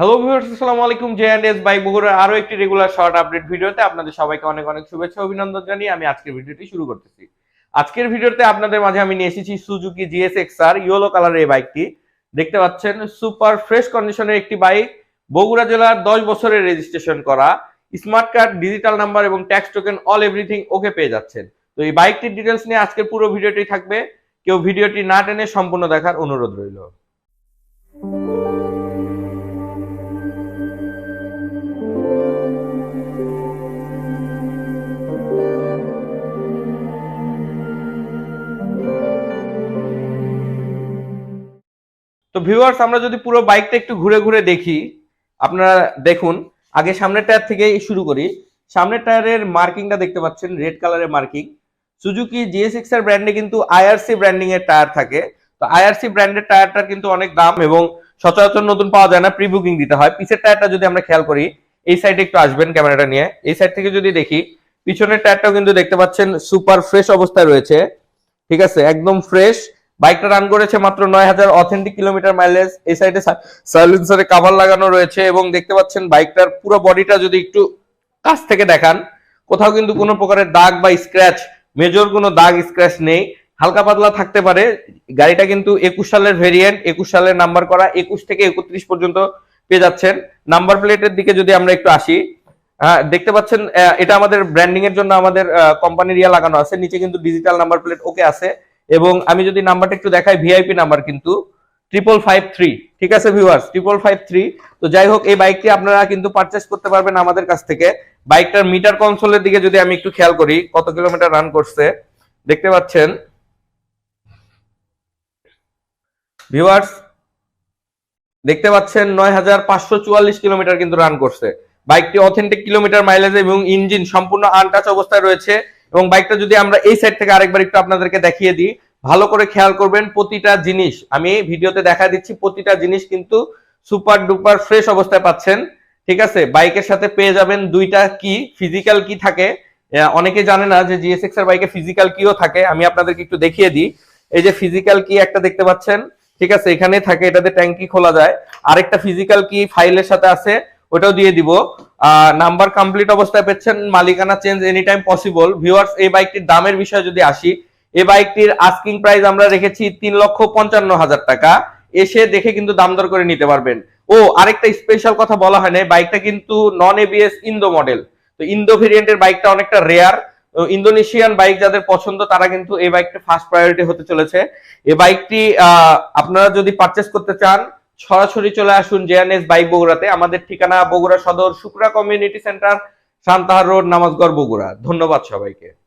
Hello viewers আসসালামু আলাইকুম। J and S by বগুড়ার আরও একটি রেগুলার শর্ট আপডেট ভিডিওতে আপনাদের সবাইকে অনেক অনেক শুভেচ্ছা, অভিনন্দন জানিয়ে আমি আজকের ভিডিওটি শুরু করতেছি। আজকের ভিডিওতে আপনাদের মাঝে আমি নিয়ে এসেছি Suzuki GS X R yellow কালারের এই বাইকটি দেখতে পাচ্ছেন সুপার ফ্রেশ কন্ডিশনের একটি বাইক বগুড়া জেলার দশ বছরের রেজিস্ট্রেশন করা স্মার্ট কার্ড ডিজিটাল নাম্বার এবং tax token all everything okay পেয়ে যাচ্ছেন। তো এই বাইকটির ডিটেলস নিয়ে আজকের পুরো ভিডিওটি থাকবে। কেউ ভিডিওটি না টেনে সম্পূর্ণ দেখার অনুরোধ রইল। তো ভিউয়ার্স আমরা যদি পুরো বাইকটা একটু ঘুরে ঘুরে দেখি, আপনারা দেখুন, আগে সামনের টায়ার থেকে শুরু করি। সামনের টায়ারের মার্কিংটা দেখতে পাচ্ছেন রেড কালারের মার্কিং সুজুকি জিএসএক্স এর ব্র্যান্ডে কিন্তু আইআরসি ব্র্যান্ডিং এর টায়ার থাকে। তো আইআরসি ব্র্যান্ডের টায়ারটার কিন্তু অনেক দাম এবং সচরাচর নতুন পাওয়া যায় না প্রি বুকিং দিতে হয়। পিছের টায়ারটা যদি আমরা খেয়াল করি, এই সাইডে একটু আসবেন ক্যামেরাটা নিয়ে। এই সাইড থেকে যদি দেখি, পিছনের টায়ারটাও কিন্তু দেখতে পাচ্ছেন সুপার ফ্রেশ অবস্থায় রয়েছে। ঠিক আছে, একদম ফ্রেশ বাইকটা রান করেছে মাত্র নয় হাজার অথেন্টিক কিলোমিটার মাইলেজ এই সাইডে সাইলেন্সারে কাভার লাগানো রয়েছে এবং দেখতে পাচ্ছেন বাইকটার পুরো বডিটা যদি একটু কাছ থেকে দেখান, কোথাও কিন্তু কোনো প্রকারের দাগ বা স্ক্র্যাচ মেজর কোনো দাগ স্ক্র্যাচ নেই। হালকা পাতলা থাকতে পারে। গাড়িটা কিন্তু একুশ সালের ভেরিয়েন্ট একুশ সালের নাম্বার করা, একুশ থেকে একত্রিশ পর্যন্ত পেয়ে যাচ্ছেন। নাম্বার প্লেটের দিকে যদি আমরা একটু আসি হ্যাঁ দেখতে পাচ্ছেন এটা আমাদের ব্র্যান্ডিং এর জন্য আমাদের কোম্পানির ইয়া লাগানো আছে। নিচে কিন্তু ডিজিটাল নাম্বার প্লেট ওকে আছে। এবং আমি যদি নাম্বারটা একটু দেখাই ভিআইপি নাম্বার কিন্তু ট্রিপল ফাইভ থ্রি ঠিক আছে ভিউয়ার্স ট্রিপল ফাইভ থ্রি তো যাই হোক, এই বাইকটি আপনারা কিন্তু পারচেস করতে পারবেন আমাদের কাছ থেকে। বাইকটার মিটার কনসোলের দিকে যদি আমি একটু খেয়াল করি, কত কিলোমিটার রান করছে, দেখতে পাচ্ছেন? ভিউয়ার্স দেখতে পাচ্ছেন নয় হাজার পাঁচশো চুয়াল্লিশ কিলোমিটার কিন্তু রান করছে। বাইকটি অথেন্টিক কিলোমিটার মাইলেজ এবং ইঞ্জিন সম্পূর্ণ আনটাচ অবস্থায় রয়েছে। এবং বাইকটা যদি আমরা এই সাইড থেকে আরেকবার একটু আপনাদেরকে দেখিয়ে দিই, ভালো করে খেয়াল করবেন প্রতিটা জিনিস, আমি ভিডিওতে দেখা দিচ্ছি, প্রতিটা জিনিস কিন্তু সুপার ডুপার ফ্রেশ অবস্থায় পাচ্ছেন, ঠিক আছে? বাইকের সাথে পেয়ে যাবেন দুইটা কি ফিজিক্যাল কি থাকে? অনেকে জানে না যে জিএসএক্স এর বাইকে ফিজিক্যাল কিও থাকে, আমি আপনাদেরকে একটু দেখিয়ে দিই। এই যে ফিজিক্যাল কি একটা দেখতে পাচ্ছেন, ঠিক আছে? এখানে থাকে, এটাতে ট্যাঙ্কি খোলা যায়। আরেকটা ফিজিক্যাল কি ফাইলের সাথে আছে ওটাও দিয়ে দিব। নাম্বার কমপ্লিট অবস্থায় পেচ্ছেন মালিকানা change any time possible viewers এই বাইকটির দামের বিষয়ে যদি আসি, এই বাইকটির আস্কিং প্রাইস আমরা রেখেছি তিন লক্ষ পঞ্চান্ন হাজার টাকা। এসে দেখে কিন্তু দাম দর করে নিতে পারবেন। ও, আরেকটা স্পেশাল কথা বলা হয় না বাইকটা কিন্তু নন এবিএস ইন্দো মডেল তো ইন্দো ভেরিয়েন্টের বাইকটা অনেকটা রেয়ার ইন্দোনেশিয়ান বাইক যাদের পছন্দ, তারা কিন্তু এই বাইকটা ফার্স্ট প্রায়োরিটি হতে চলেছে। এই বাইকটি আপনারা যদি পারচেস করতে চান সরাসরি চলে আসুন জেএনএস বাইক বগুড়াতে। আমাদের ঠিকানা Bogura Sadar Shukra community centre, Santahar road, Namajgarh, Bogura. ধন্যবাদ সবাইকে।